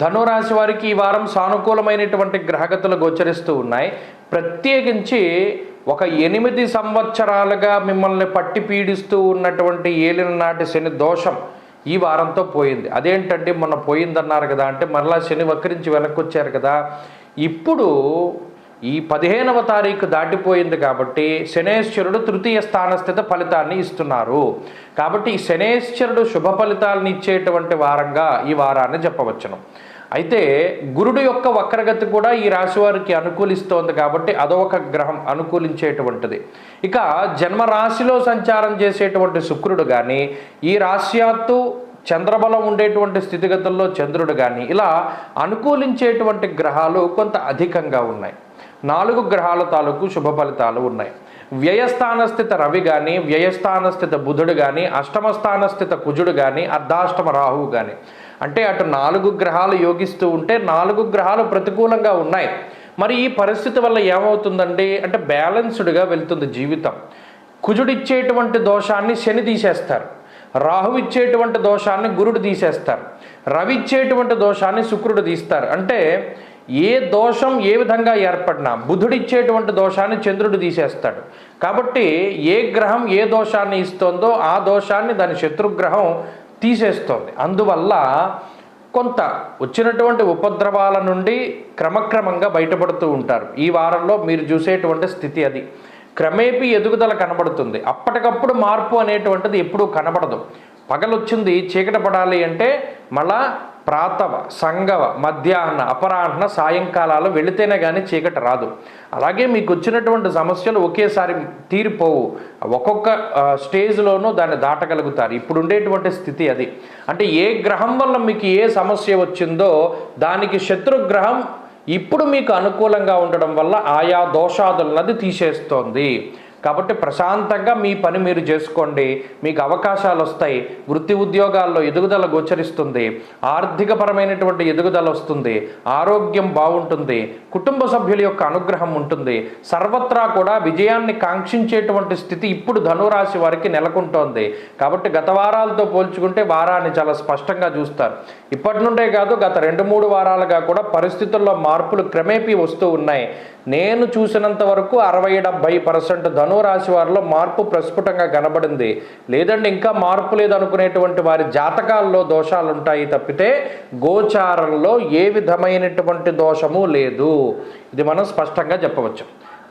ధనురాశి వారికి ఈ వారం సానుకూలమైనటువంటి గ్రహగతులు గోచరిస్తూ ఉన్నాయి. ప్రత్యేకించి ఒక ఎనిమిది సంవత్సరాలుగా మిమ్మల్ని పట్టి పీడిస్తూ ఉన్నటువంటి ఏలిన నాటి శని దోషం ఈ వారంతో పోయింది. అదేంటంటే మొన్న పోయిందన్నారు కదా అంటే మరలా శని వక్రించి వెనక్కి వచ్చారు కదా. ఇప్పుడు ఈ పదిహేనవ తారీఖు దాటిపోయింది కాబట్టి శనేశ్వరుడు తృతీయ స్థానస్థిత ఫలితాన్ని ఇస్తున్నారు. కాబట్టి ఈ శనేశ్వరుడు శుభ ఫలితాలను ఇచ్చేటువంటి వారంగా ఈ వారాన్ని చెప్పవచ్చును. అయితే గురుడు యొక్క వక్రగతి కూడా ఈ రాశి వారికి అనుకూలిస్తోంది కాబట్టి అదొక గ్రహం అనుకూలించేటువంటిది. ఇక జన్మరాశిలో సంచారం చేసేటువంటి శుక్రుడు కానీ ఈ రాశ్యాత్తు చంద్రబలం ఉండేటువంటి స్థితిగతుల్లో చంద్రుడు కానీ ఇలా అనుకూలించేటువంటి గ్రహాలు కొంత అధికంగా ఉన్నాయి. నాలుగు గ్రహాల తాలూకు శుభ ఫలితాలు ఉన్నాయి. వ్యయస్థానస్థిత రవి కానీ వ్యయస్థానస్థిత బుధుడు కానీ అష్టమస్థానస్థిత కుజుడు కానీ అర్ధాష్టమ రాహువు కానీ అంటే అటు నాలుగు గ్రహాలు యోగిస్తూ ఉంటే నాలుగు గ్రహాలు ప్రతికూలంగా ఉన్నాయి. మరి ఈ పరిస్థితి వల్ల ఏమవుతుందండి? అంటే బ్యాలెన్స్డ్గా వెళ్తుంది జీవితం. కుజుడిచ్చేటువంటి దోషాన్ని శని తీసేస్తారు. రాహు ఇచ్చేటువంటి దోషాన్ని గురుడు తీసేస్తారు. రవి ఇచ్చేటువంటి దోషాన్ని శుక్రుడు తీస్తారు. అంటే ఏ దోషం ఏ విధంగా ఏర్పడినా బుధుడిచ్చేటువంటి దోషాన్ని చంద్రుడు తీసేస్తాడు. కాబట్టి ఏ గ్రహం ఏ దోషాన్ని ఇస్తుందో ఆ దోషాన్ని దాని శత్రుగ్రహం తీసేస్తోంది. అందువల్ల కొంత వచ్చినటువంటి ఉపద్రవాల నుండి క్రమక్రమంగా బయటపడుతూ ఉంటారు. ఈ వారంలో మీరు చూసేటువంటి స్థితి అది. క్రమేపీ ఎదుగుదల కనబడుతుంది. అప్పటికప్పుడు మార్పు అనేటువంటిది ఎప్పుడూ కనబడదు. పగలొచ్చింది చీకట పడాలి అంటే మళ్ళా ప్రాతవ సంగవ మధ్యాహ్న అపరాహ్న సాయంకాలాలు వెళితేనే కానీ చీకటి రాదు. అలాగే మీకు వచ్చినటువంటి సమస్యలు ఒకేసారి తీరిపోవు. ఒక్కొక్క స్టేజ్లోనూ దాన్ని దాటగలుగుతారు. ఇప్పుడు ఉండేటువంటి స్థితి అది. అంటే ఏ గ్రహం వల్ల మీకు ఏ సమస్య వచ్చిందో దానికి శత్రుగ్రహం ఇప్పుడు మీకు అనుకూలంగా ఉండడం వల్ల ఆయా దోషాదులన్నది తీసేస్తోంది. కాబట్టి ప్రశాంతంగా మీ పని మీరు చేసుకోండి. మీకు అవకాశాలు వస్తాయి. వృత్తి ఉద్యోగాల్లో ఎదుగుదల గోచరిస్తుంది. ఆర్థికపరమైనటువంటి ఎదుగుదల వస్తుంది. ఆరోగ్యం బాగుంటుంది. కుటుంబ సభ్యుల యొక్క అనుగ్రహం ఉంటుంది. సర్వత్రా కూడా విజయాన్ని కాంక్షించేటువంటి స్థితి ఇప్పుడు ధనురాశి వారికి నెలకొంటోంది. కాబట్టి గత వారాలతో పోల్చుకుంటే వారాన్ని చాలా స్పష్టంగా చూస్తారు. ఇప్పటి నుండే కాదు గత రెండు మూడు వారాలుగా కూడా పరిస్థితుల్లో మార్పులు క్రమేపీ వస్తూ ఉన్నాయి. నేను చూసినంత వరకు అరవై డెబ్బై పర్సెంట్ ధను ధనురాశి వారిలో మార్పు ప్రస్ఫుటంగా కనబడింది. లేదండి ఇంకా మార్పు లేదనుకునేటువంటి వారి జాతకాల్లో దోషాలు ఉంటాయి తప్పితే గోచారంలో ఏ విధమైనటువంటి దోషము లేదు. ఇది మనం స్పష్టంగా చెప్పవచ్చు.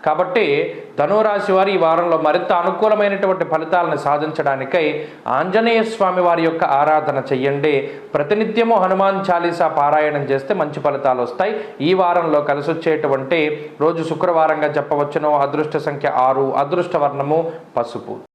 కాబట్టి ధనురాశి వారి ఈ వారంలో మరింత అనుకూలమైనటువంటి ఫలితాలను సాధించడానికై ఆంజనేయ స్వామి వారి యొక్క ఆరాధన చెయ్యండి. ప్రతినిత్యము హనుమాన్ చాలీసా పారాయణం చేస్తే మంచి ఫలితాలు వస్తాయి. ఈ వారంలో కలిసి వచ్చేటువంటి రోజు శుక్రవారంగా చెప్పవచ్చును. అదృష్ట సంఖ్య ఆరు. అదృష్ట వర్ణము పసుపు.